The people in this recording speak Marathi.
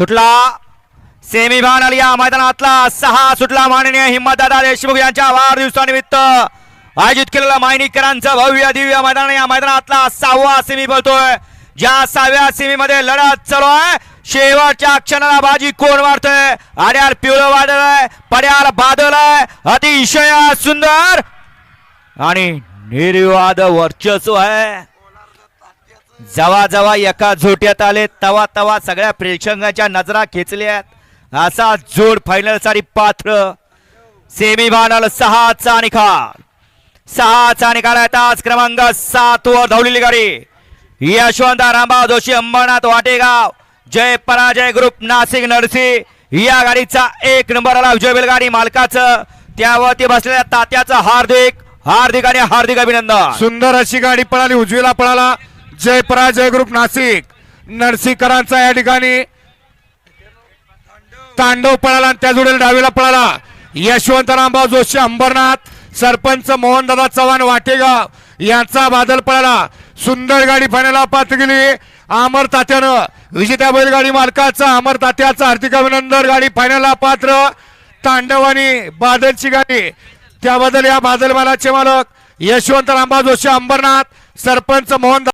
सुटला. सेमी फायनल या मैदानातला सहा सुटला माननीय हिम्मतदादा देशमुख यांच्या वाढदिवसानिमित्त. आयोजित केलेला मायनीकरांचं भव्य दिव्य मैदान या मैदानातला सहावा सेमी बोलतोय ज्या सहाव्या सेमीमध्ये लढत चालू आहे. शेवटच्या क्षणाला बाजी कोण मारतोय? आड्यार पिवळं वादळ आहे. पड्यार बादल आहे. अतिशय सुंदर आणि निर्वाद वर्चस्व आहे. जवा जवा एका झोट्यात आले तवा तवा सगळ्या प्रेक्षकांच्या नजरा खेचल्यात असा जोड फायनल सारी पात्र. सेमी फायनल सहाचा निकाल. सहाचा निकाल आहे तास क्रमांक सात वर धावलेली गाडी. यशवंत रामभाऊ जोशी अंबरनाथ वाटेगाव. जय पराजय ग्रुप नाशिक नरसी. या गाडीचा एक नंबर आला विजय बैलगाडी मालकाचं. त्यावरती बसलेल्या तात्याचं हार्दिक हार्दिक आणि हार्दिक अभिनंदन. सुंदर अशी गाडी पळाली उजवीला पळाला. जय पराजय ग्रुप नाशिक. नरसिंहकरांचा या ठिकाणी तांडव पळाला आणि त्या जोडीला डावीला पळाला. यशवंत रामभाऊ जोशी अंबरनाथ सरपंच मोहनदादा चव्हाण वाटेगाव यांचा बादल पळाला. सुंदर गाडी फायनला पात्र गेली. अमर तात्यानं विजेत्या बैलगाडी मालकाचा अमर तात्याचा हार्दिक अभिनंदन. गाडी फायनलला पात्र तांडव आणि बादलची गाडी. त्याबद्दल या बादल मालाचे मालक यशवंत रामभाऊ जोशी अंबरनाथ सरपंच मोहन